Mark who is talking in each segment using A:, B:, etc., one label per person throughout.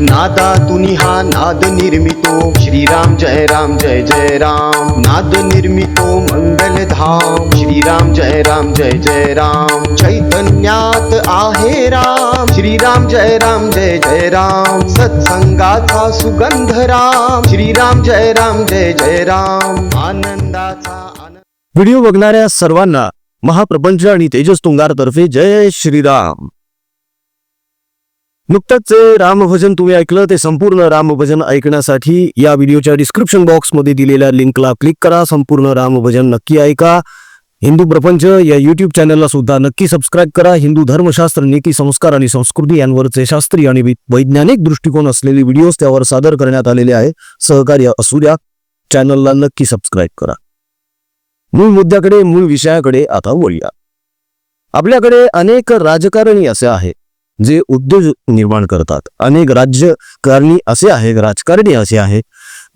A: नादातुनी हा नाद निर्मितो। श्रीराम जय राम जय जय राम। नाद निर्मितो मंगलधाम श्रीराम जय राम जय जय राम। चैतन्यात आहे राम। श्रीराम जय राम जय जय राम। सत्संगाचा सुगंध राम। श्रीराम जय राम जय जय राम। आनंदाचा आनंद।
B: व्हिडिओ बघणाऱ्या सर्वांना महाप्रपंच आणि तेजस तुंगारतर्फे जय श्रीराम. नुकतंच जे रामभजन तुम्ही ऐकलं ते संपूर्ण रामभजन ऐकण्यासाठी या व्हिडिओच्या डिस्क्रिप्शन बॉक्समध्ये दिलेल्या लिंकला क्लिक करा. संपूर्ण रामभजन नक्की ऐका. हिंदू प्रपंच या युट्यूब चॅनलला सुद्धा नक्की सबस्क्राईब करा. हिंदू धर्मशास्त्र नीती संस्कार आणि संस्कृती यांवरचे शास्त्रीय आणि वि- वैज्ञानिक दृष्टिकोन असलेले व्हिडिओज त्यावर सादर करण्यात आलेले आहे. सहकार्य असू द्या. चॅनलला नक्की सबस्क्राईब करा. मूळ मुद्द्याकडे मूळ विषयाकडे आता वळूया. आपल्याकडे अनेक राजकारणी असे आहेत. जे उद्योग निर्माण करतात. अनेक राज्यकारणी असे आहेत राजकारणी असे आहे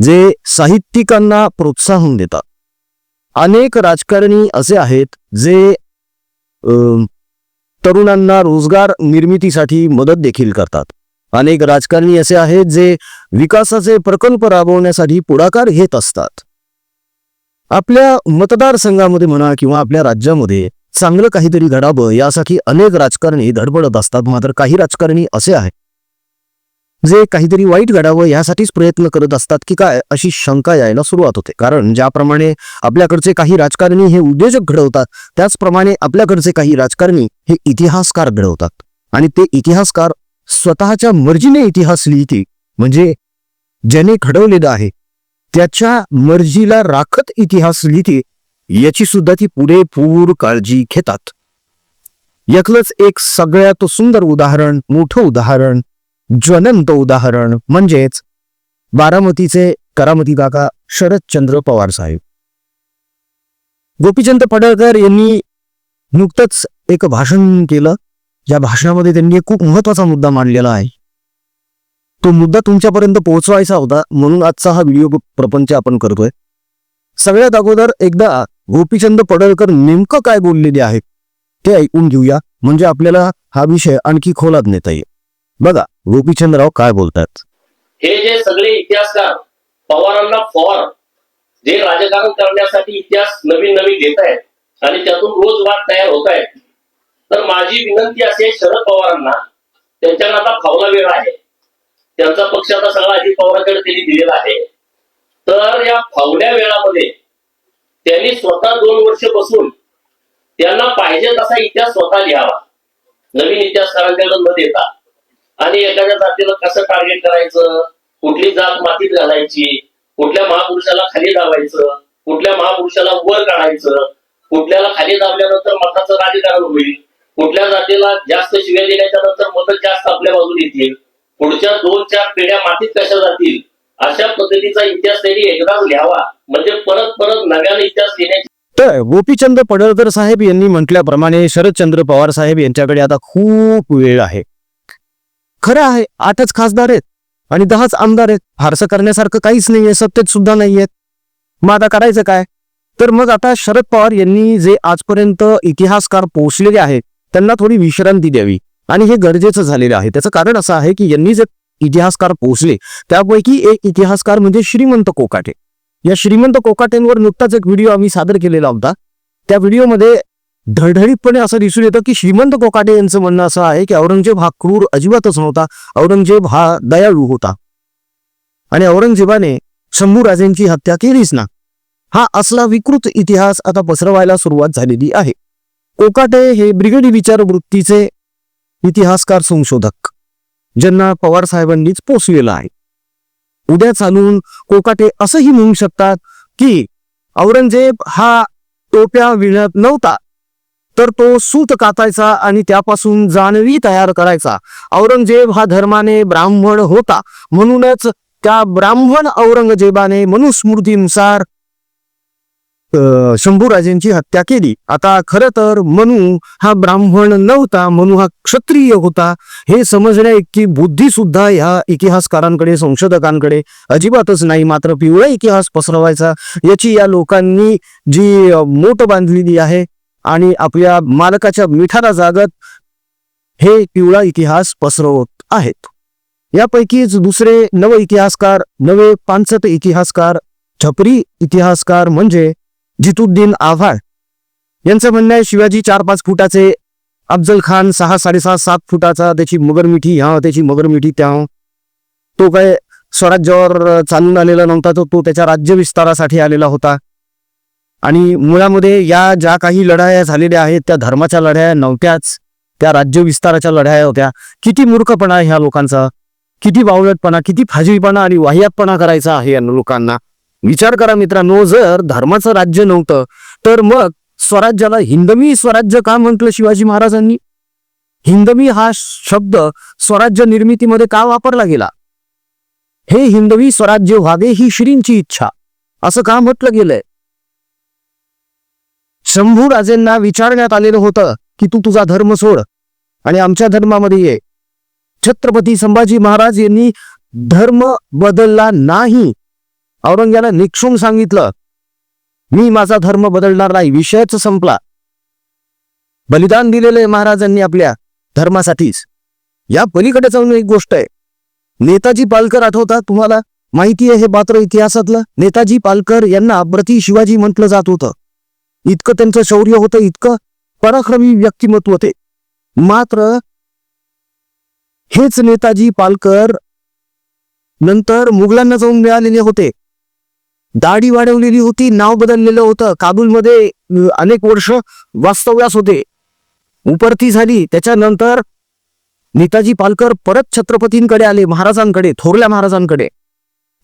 B: जे साहित्यिकांना प्रोत्साहन देतात. अनेक राजकारणी असे आहेत जे अं, तरुणांना रोजगार निर्मितीसाठी मदत देखील करतात. अनेक राजकारणी असे आहेत जे विकासाचे प्रकल्प राबवण्यासाठी पुढाकार घेत असतात. आपल्या मतदारसंघामध्ये म्हणा किंवा आपल्या राज्यामध्ये चांगलं काहीतरी घडावं यासाठी अनेक राजकारणी धडपडत असतात मात्र काही राजकारणी असे आहेत जे काहीतरी वाईट घडावं यासाठीच प्रयत्न करत असतात की काय अशी शंका यायला सुरुवात होते. कारण ज्याप्रमाणे आपल्याकडचे काही राजकारणी हे उद्योजक घडवतात त्याचप्रमाणे आपल्याकडचे काही राजकारणी हे इतिहासकार घडवतात. आणि ते इतिहासकार स्वतःच्या मर्जीने इतिहास लिहिते म्हणजे ज्याने घडवलेलं आहे त्याच्या मर्जीला राखत इतिहास लिहिते याची सुद्धा ती पुरेपूर काळजी घेतात. यातलंच एक सगळ्यात सुंदर उदाहरण मोठं उदाहरण ज्वलंत उदाहरण म्हणजेच बारामतीचे करामती काका शरदचंद्र पवार साहेब. गोपीचंद पडळकर यांनी नुकतंच एक भाषण केलं. या भाषणामध्ये त्यांनी एक खूप महत्त्वाचा मुद्दा मांडलेला आहे. तो मुद्दा तुमच्यापर्यंत पोहोचवायचा होता म्हणून आजचा हा व्हिडिओ प्रपंच आपण करतोय. सगळ्यात अगोदर एकदा गोपीचंद पडळकर नेमकं काय बोललेले आहेत ते ऐकून घेऊया. म्हणजे आपल्याला हा विषय आणखी खोलात नेता येईल. बघा गोपीचंदराव काय बोलतात?
C: हे जे सगळे इतिहासकार पवारांना फॉर जे राजकारण करण्यासाठी इतिहास नवीन नवीन घेत आहेत आणि त्यातून रोज वाद तयार होत आहेत तर माझी विनंती असे शरद पवारांना त्यांच्याकडे आता फावला वेळ आहे. त्यांचा पक्ष आता सगळा अजित पवारांकडे त्यांनी दिलेला आहे. तर या फावल्या वेळामध्ये त्यांनी स्वतः दोन वर्ष बसून त्यांना पाहिजे तसा इतिहास स्वतः लिहावा. नवीन इतिहासकारांकडे न देता. आणि एखाद्या जातीला कसं टार्गेट करायचं? कुठली जात मातीत घालायची? कुठल्या महापुरुषाला खाली दाबायचं? कुठल्या महापुरुषाला वर काढायचं? कुठल्याला खाली दाबल्यानंतर मताचं राजकारण होईल? कुठल्या जातीला जास्त शिव्या दिल्याच्या नंतर मतं जास्त आपल्या बाजूने येतील? पुढच्या दोन चार पिढ्या मातीत कशा जातील? अशा पद्धतीचा इतिहास त्यांनी एकदाच लिहावा. म्हणजे परत परत नव्याने इतिहास लिहिण्याची
B: तर गोपीचंद पडळकर साहेब यांनी म्हटल्याप्रमाणे शरदचंद्र पवार साहेब यांच्याकडे आता खूप वेळ आहे. खरं आहे आठच खासदार आहेत आणि दहाच आमदार आहेत. फारसं करण्यासारखं काहीच नाहीये सत्तेत सुद्धा नाहीयेत. मग आता करायचं काय? तर मग आता शरद पवार यांनी जे आजपर्यंत इतिहासकार पोहोचलेले आहेत त्यांना थोडी विश्रांती द्यावी. आणि हे गरजेचं झालेलं आहे. त्याचं कारण असं आहे की यांनी जे इतिहासकार पोहोचले. त्यापैकी एक इतिहासकार म्हणजे श्रीमंत कोकाटे. या श्रीमंत कोकाटेंवर नुकताच एक व्हिडिओ आम्ही सादर केलेला होता. त्या व्हिडिओमध्ये धडधडीतपणे असं दिसून येतं की श्रीमंत कोकाटे यांचं म्हणणं असं आहे की औरंगजेब हा क्रूर अजिबातच नव्हता. औरंगजेब हा दयाळू होता. आणि औरंगजेबाने शंभूराजेंची हत्या केलीच ना. हा असला विकृत इतिहास आता पसरवायला सुरुवात झालेली आहे. कोकाटे हे ब्रिगेडी विचारवृत्तीचे इतिहासकार संशोधक. ज्यांना पवार साहेबांनीच पोचलेलं आहे. उद्या चालून कोकाटे असंही म्हणू शकतात की औरंगजेब हा टोप्या विणत नव्हता तर तो सूत कातायचा आणि त्यापासून जानवी तयार करायचा. औरंगजेब हा धर्माने ब्राह्मण होता म्हणूनच त्या ब्राह्मण औरंगजेबाने मनुस्मृतीनुसार शंभूराजेंची हत्या केली. आता खरं तर मनू हा ब्राह्मण नव्हता मनू हा क्षत्रिय होता. हे समजण्या इतकी बुद्धी सुद्धा ह्या इतिहासकारांकडे संशोधकांकडे अजिबातच नाही. मात्र पिवळा इतिहास पसरवायचा याची या लोकांनी जी मोट मोठ बांधलेली आहे आणि आपल्या मालकाच्या मिठाला जागत हे पिवळा इतिहास पसरवत आहेत. यापैकीच दुसरे नव इतिहासकार नवे पानसट इतिहासकार छपरी इतिहासकार म्हणजे जितुद्दीन आव्हाड यांचं म्हणणं आहे शिवाजी चार पाच फुटाचे अफजल खान सहा साडेसहा सात फुटाचा त्याची मगरमिठी ह्या त्याची मगरमिठी त्या तो काय स्वराज्यावर चालून आलेला नव्हता तो तो त्याच्या राज्य विस्तारासाठी आलेला होता. आणि मुळामध्ये या ज्या काही लढाया झालेल्या आहेत त्या धर्माच्या लढाया नव्हत्याच त्या राज्य विस्ताराच्या लढाया होत्या. किती मूर्खपणा आहे ह्या लोकांचा. किती बावळटपणा किती फाजीलपणा आणि वाह्यातपणा करायचा आहे या लोकांना. विचार करा मित्रांनो जर धर्माचं राज्य नव्हतं तर मग स्वराज्याला हिंदमी स्वराज्य का म्हटलं शिवाजी महाराजांनी? हिंदमी हा शब्द स्वराज्य निर्मितीमध्ये का वापरला गेला? हे हिंदवी स्वराज्य व्हावे ही श्रींची इच्छा असं का म्हटलं गेलंय? शंभू राजेंना विचारण्यात आलेलं होतं की तू तुझा धर्म सोड आणि आमच्या धर्मामध्ये ये. छत्रपती संभाजी महाराज यांनी धर्म बदलला नाही. औरंग्याला निक्षून सांगितलं मी माझा धर्म बदलणार नाही विषयच संपला. बलिदान दिलेले महाराजांनी आपल्या धर्मासाठीच. या पलीकडे जाऊन एक गोष्ट आहे. नेताजी पालकर आठवतात तुम्हाला? माहिती आहे हे पात्र इतिहासातलं? नेताजी पालकर यांना प्रति शिवाजी म्हटलं जात होतं. इतकं त्यांचं शौर्य होतं इतकं पराक्रमी व्यक्तिमत्व होते. मात्र हेच नेताजी पालकर नंतर मुघलांना जाऊन मिळालेले होते. दाढी वाढवलेली होती नाव बदललेलं होतं. काबूलमध्ये अनेक वर्ष वास्तव्यास होते. उपरती झाली. त्याच्यानंतर नेताजी पालकर परत छत्रपतींकडे आले महाराजांकडे थोरल्या महाराजांकडे.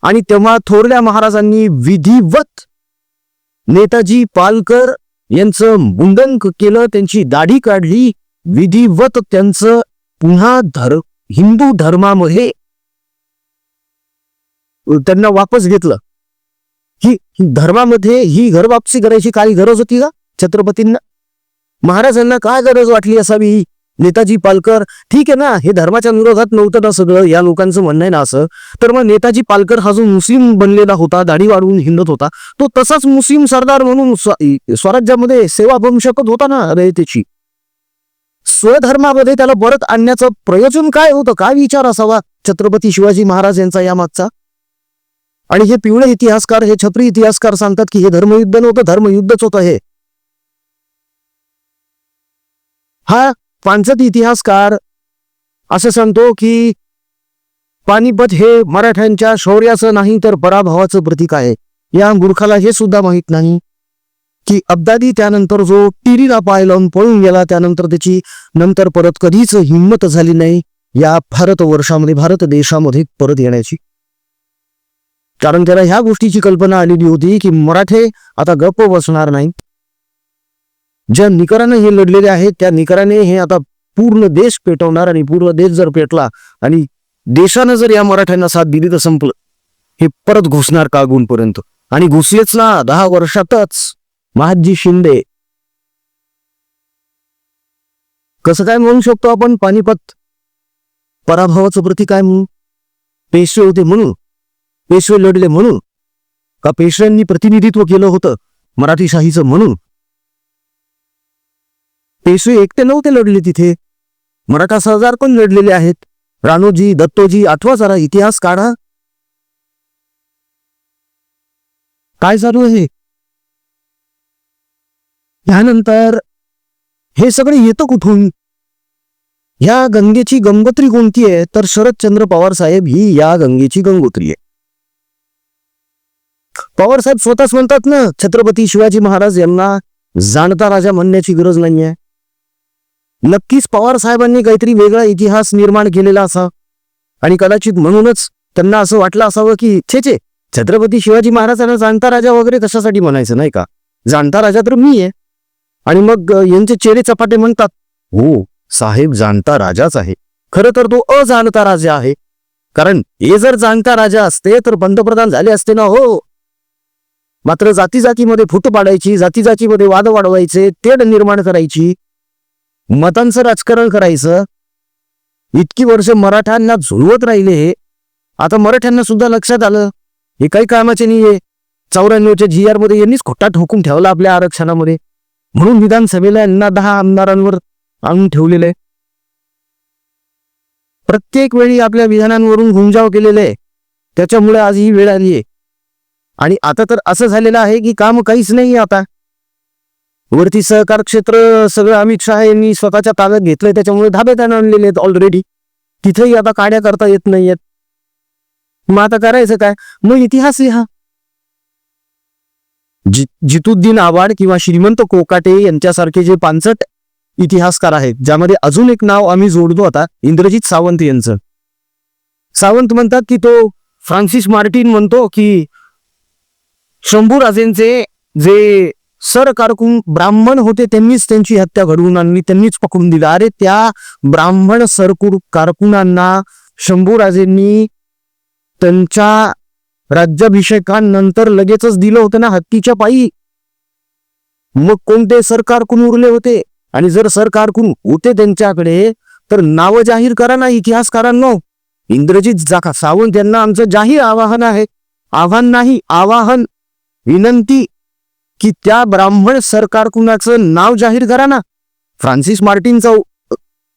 B: आणि तेव्हा थोरल्या महाराजांनी विधिवत नेताजी पालकर यांचं मुंडन केलं त्यांची दाढी काढली. विधिवत त्यांचं पुन्हा धर हिंदू धर्मामध्ये त्यांना वापस घेतलं. ही धर्मामध्ये ही घर वापसी करायची काही गरज होती का छत्रपतींना? महाराजांना काय गरज वाटली असावी ही? नेताजी पालकर ठीक आहे ना हे धर्माच्या विरोधात नव्हतं ना सगळं या लोकांचं म्हणणं आहे ना असं. तर मग नेताजी पालकर हा जो मुस्लिम बनलेला होता दाढी वाढवून हिंडत होता तो तसाच मुस्लिम सरदार म्हणून स्वराज्यामध्ये सेवा बनू शकत होता ना रयतेची स्वधर्मामध्ये त्याला परत आणण्याचं प्रयोजन काय होतं? काय विचार असावा छत्रपती शिवाजी महाराज यांचा यामागचा? आणि हे पिवळे इतिहासकार हे छपरी इतिहासकार सांगतात की हे धर्मयुद्ध नव्हतं धर्मयुद्धच होतं हे. हा पांचत इतिहासकार असं सांगतो की पानिपत हे मराठ्यांच्या शौर्याचं नाही तर पराभवाचं प्रतीक आहे. या मूर्खाला हे सुद्धा माहीत नाही की अब्दादी त्यानंतर जो टिरीला पाय लावून पळून गेला त्यानंतर त्याची नंतर परत कधीच हिंमत झाली नाही या भारत वर्षामध्ये भारत देशामध्ये परत येण्याची. कारण त्याला ह्या गोष्टीची कल्पना आलेली होती की मराठे आता गप्प बसणार नाही. ज्या निकराने हे लढलेले आहेत त्या निकराने हे आता पूर्ण देश पेटवणार आणि पूर्ण देश जर पेटला आणि देशानं जर या मराठ्यांना साथ दिली तर संपलं. हे परत घुसणार कागूनपर्यंत. आणि घुसलेच ना दहा वर्षातच. महादजी शिंदे. कसं काय म्हणू शकतो आपण पानिपत? पराभवाचं प्रती काय म्हणू? पेशवे होते म्हणून. पेशवे लढले म्हणून? का पेशव्यांनी प्रतिनिधित्व केलं होतं मराठी शाहीचं म्हणून? पेशवे एकटे नव्हते लढले तिथे. मराठा सरदार पण लढलेले आहेत? राणोजी दत्तोजी आठवा जरा इतिहास काढा. काय चालू आहे? त्यानंतर हे सगळे येतं कुठून? ह्या गंगेची गंगोत्री कोणती आहे? तर शरदचंद्र पवार साहेब ही या गंगेची गंगोत्री आहे. पवार साहेब स्वतःच म्हणतात ना छत्रपती शिवाजी महाराज यांना जाणता राजा म्हणण्याची गरज नाहीये. नक्कीच पवार साहेबांनी काहीतरी वेगळा इतिहास निर्माण केलेला असा आणि कदाचित म्हणूनच त्यांना असं वाटलं असावं की छे छे छत्रपती शिवाजी महाराजांना जाणता राजा वगैरे कशासाठी म्हणायचं नाही का? जाणता राजा तर मी आहे आणि मग यांचे चेहरे चपाटे म्हणतात हो साहेब जाणता राजाच आहे. खरं तर तो अजाणता राजा आहे. कारण हे जर जाणता राजा असते तर पंतप्रधान झाले असते ना हो. मात्र जाती जातीमध्ये फुट पाडायची जाती जातीमध्ये वाद वाढवायचे तेढ निर्माण करायची मतांचं राजकारण करायचं. इतकी वर्ष मराठ्यांना झुलवत राहिले हे. आता मराठ्यांना सुद्धा लक्षात आलं. हे काही कामाचे नाहीये. चौऱ्याण्णवच्या जी आरमध्ये यांनीच खोटा ठोकून ठेवला आपल्या आरक्षणामध्ये. म्हणून विधानसभेला यांना दहा आमदारांवर आणून ठेवलेलं आहे. प्रत्येक वेळी आपल्या विधानांवरून घुमजाव केलेले आहे. त्याच्यामुळे आज ही वेळ आली आहे आणि आता तर असं झालेलं आहे की काम काहीच नाही आता. वरती सहकार क्षेत्र सगळं अमित शहा यांनी स्वतःच्या ताब्यात घेतलंय त्याच्यामुळे धाब्यात आणलेले आहेत ऑलरेडी तिथेही आता काड्या करता येत नाहीयेत. मग आता करायचं काय? मग इतिहास लिहा जि जितुद्दीन आवाड किंवा श्रीमंत कोकाटे यांच्यासारखे जे पानसट इतिहासकार आहेत ज्यामध्ये अजून एक नाव आम्ही जोडतो आता इंद्रजित सावंत यांचं. सावंत म्हणतात की तो फ्रान्सिस मार्टिन म्हणतो की शंभूराजेंचे जे सर कारकून ब्राह्मण होते त्यांनीच त्यांची हत्या घडवून आणली त्यांनीच पकडून दिलं. अरे त्या ब्राह्मण सरकुर कारकुनांना शंभूराजेंनी त्यांच्या राज्याभिषेकानंतर लगेचच दिलं होतं ना हत्तीच्या पायी. मग कोणते सरकारकुण उरले होते? आणि जर सरकार होते त्यांच्याकडे तर नाव जाहीर करा ना इतिहासकारांनो. इंद्रजित जाका सावंत यांना आमचं जाहीर आवाहन आहे. आव्हान नाही आवाहन. विनंती की त्या ब्राह्मण सरकारकुणाचं नाव जाहीर करा ना. फ्रान्सिस मार्टिनचा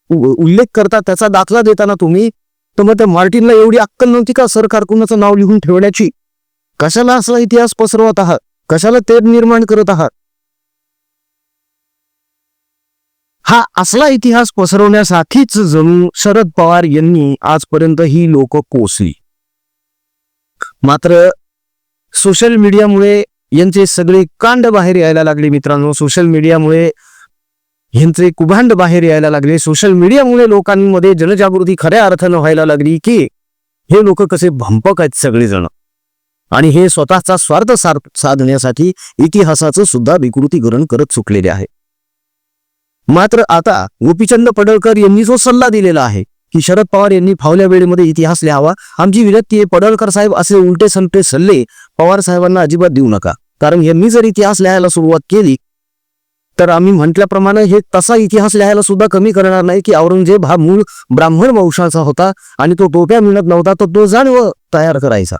B: उल्लेख करता त्याचा दाखला देताना तुम्ही तर मग त्या मार्टिनला एवढी अक्कल नव्हती का सरकार कुणाचं नाव लिहून ठेवण्याची? कशाला असला इतिहास पसरवत आहात? कशाला तेढ निर्माण करत आहात? हा असला इतिहास पसरवण्यासाठीच जणू शरद पवार यांनी आजपर्यंत ही लोक कोसली मात्र सोशल मीडियामुळे यांचे सगळे कांड बाहेर यायला लागले मित्रांनो. सोशल मीडियामुळे यांचे कुभांड बाहेर यायला लागले. सोशल मीडियामुळे लोकांमध्ये जनजागृती खऱ्या अर्थानं व्हायला लागली की हे लोक कसे भंपक आहेत सगळेजण. आणि हे स्वतःचा स्वार्थ साधण्यासाठी इतिहासाचं सुद्धा विकृतीकरण करत चुकलेले आहे. मात्र आता गोपीचंद पडळकर यांनी जो सल्ला दिलेला आहे की शरद पवार यांनी फावल्या वेळेमध्ये इतिहास लिहावा. आमची विनंती आहे पडळकर साहेब असे उलटे संटे सल्ले पवार साहेबांना अजिबात देऊ नका. कारण यांनी जर इतिहास लिहायला सुरुवात केली तर आम्ही म्हटल्याप्रमाणे हे तसा इतिहास लिहायला सुद्धा कमी करणार नाही की औरंगजेब हा मूळ ब्राह्मण वंशाचा होता आणि तो टोप्या मिळत नव्हता तर तो जाणव तयार करायचा.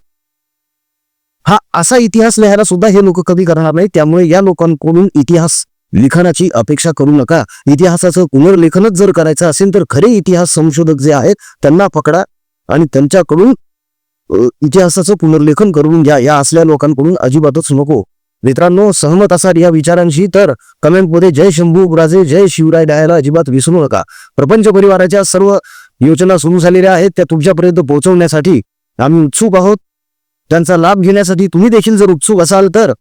B: हा असा इतिहास लिहायला सुद्धा हे लोक कमी करणार नाही त्यामुळे या लोकांकडून इतिहास लिखाणाची अपेक्षा करू नका. इतिहासाचं पुनर्लेखनच जर करायचं असेल तर खरे इतिहास संशोधक जे आहेत त्यांना पकडा आणि त्यांच्याकडून इतिहासाचं पुनर्लेखन करून घ्या. या असल्या लोकांकडून अजिबातच नको. मित्रांनो सहमत असाल या विचारांशी तर कमेंटमध्ये जय शंभू राजे जय शिवराय डायला अजिबात विसरू नका. प्रपंच परिवाराच्या सर्व योजना सुरू झालेल्या आहेत त्या तुमच्यापर्यंत पोहोचवण्यासाठी आम्ही उत्सुक आहोत. त्यांचा लाभ घेण्यासाठी तुम्ही देखील जर उत्सुक असाल तर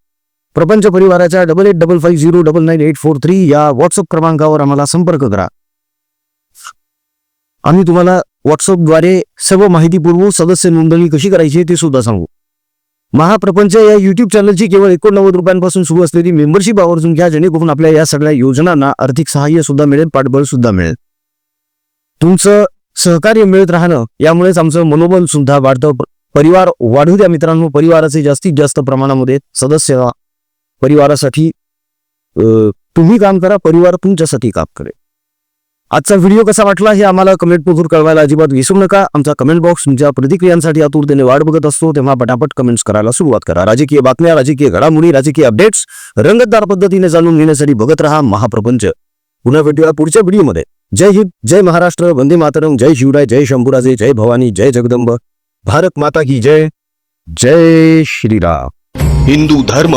B: प्रपंच परिवाराच्या double eight double five zero double nine eight four three या व्हॉट्सअप क्रमांकावर आम्हाला संपर्क करा. आम्ही तुम्हाला व्हॉट्सअपद्वारे सर्व माहिती पुरवू सदस्य नोंदणी कशी करायची ते सुद्धा सांगू. महाप्रपंच या युट्यूब चॅनलची केवळ एकोणनव्वद रुपयांपासून सुरू असलेली मेंबरशिप आवर्जून घ्या जेणेकरून आपल्या या सगळ्या योजनांना आर्थिक सहाय्य सुद्धा मिळेल पाठबळ सुद्धा मिळेल. तुमचं सहकार्य मिळत राहणं यामुळेच आमचं मनोबल सुद्धा वाढतं. परिवार वाढू द्या मित्रांनो परिवाराचे जास्तीत जास्त प्रमाणामध्ये सदस्य परिवारासाठी तुम्ही काम करा परिवार तुमच्यासाठी काम करेल. आजचा व्हिडिओ कसा वाटला हे आम्हाला कमेंटमधून कळवायला अजिबात विसरू नका. आमचा कमेंट बॉक्स तुमच्या प्रतिक्रियांसाठी आतुरतेने वाट बघत असतो. तेव्हा पटापट कमेंट्स करायला सुरुवात करा. राजकीय बातम्या राजकीय घडामोडी राजकीय अपडेट्स रंगतदार पद्धतीने जाणून घेण्यासाठी बघत राहा महाप्रपंच. पुन्हा भेटूया पुढच्या व्हिडिओमध्ये. जय हिंद जय महाराष्ट्र वंदे मातरम जय शिवराय जय शंभूराजे जय भवानी जय जगदंब. भारत माता की जय जय श्रीराम.
A: हिंदू धर्म